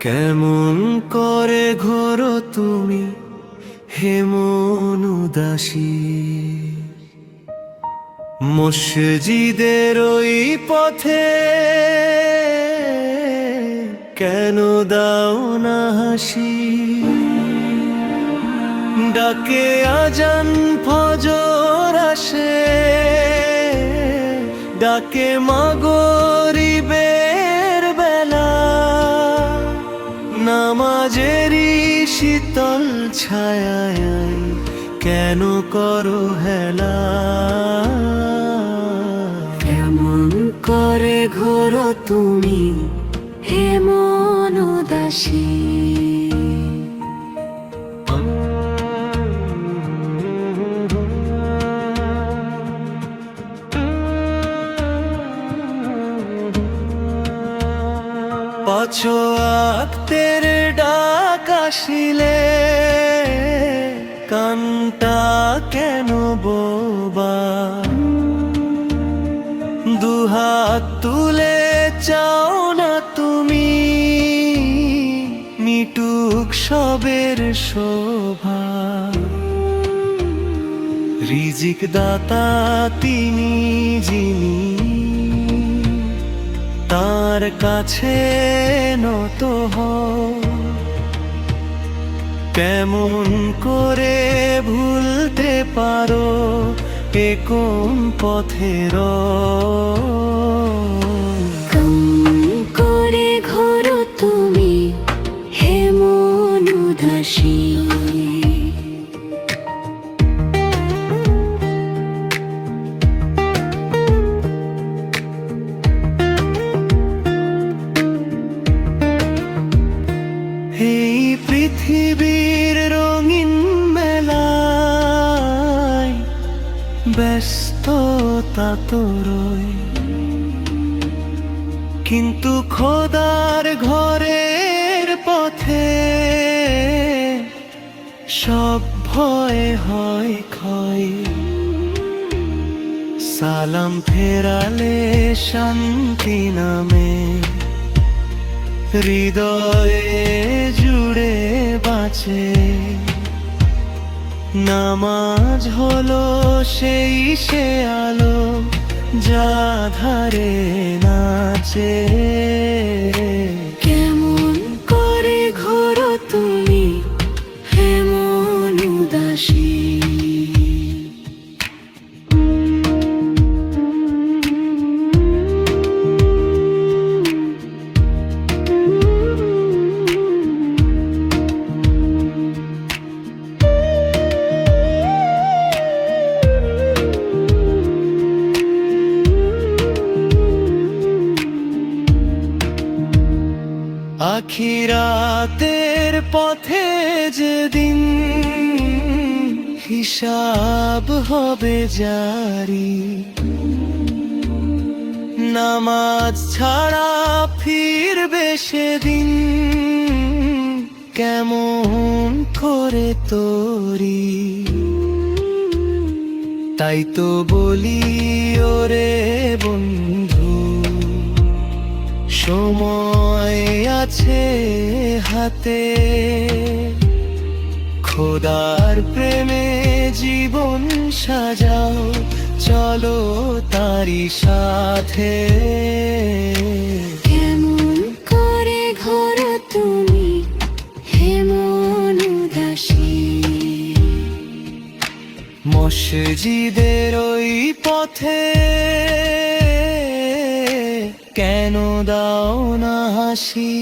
কেমন করে ঘোরো তুমি হেমনুদাসী মসজিদের ওই পথে কেন দাও না হাসি? ডাকে আজান ফজর আসে, ডাকে মাগো নামাজেরই শীতল ছায়ায় কেন করো হেলা? কেমন করে ঘোরো তুমি হে মন আক্তের ডাক আসিলে, কানটা কেন বোবা? দুহাত তুলে চাও না তুমি, মিটুক সবের শোভা। রিজিক দাতা তিনি যিনি তার কাছে নত। কেমন করে ভুলতে পারো কোন পথের করে ঘোর তুমি, হে মন উদাসী পৃথিবীর রঙিন মেলায় ব্যস্ততা তো রয় কিন্তু খোদার ঘরের পথে সব ভয় হয় ক্ষয়। সালাম ফেরালে শান্তি নামে। হৃদয়ে বাঁচে নামাজ হলো সেই সে আলো যা ধারে নাচে। আখিরাতের পথে যেদিন হিসাব হবে জারি, নামাজ ছাড়া ফিরবে সেদিন কেমন করে তোরি। তাই তো বলি, ওরে বন্ধু সময় আছে হাতে। খোদার প্রেমে জীবন সাজাও চলো তারি সাথে। কেমন করে ঘোর তুমি উদাসী। মসজিদের ওই পথে কেন দাও না হাসি?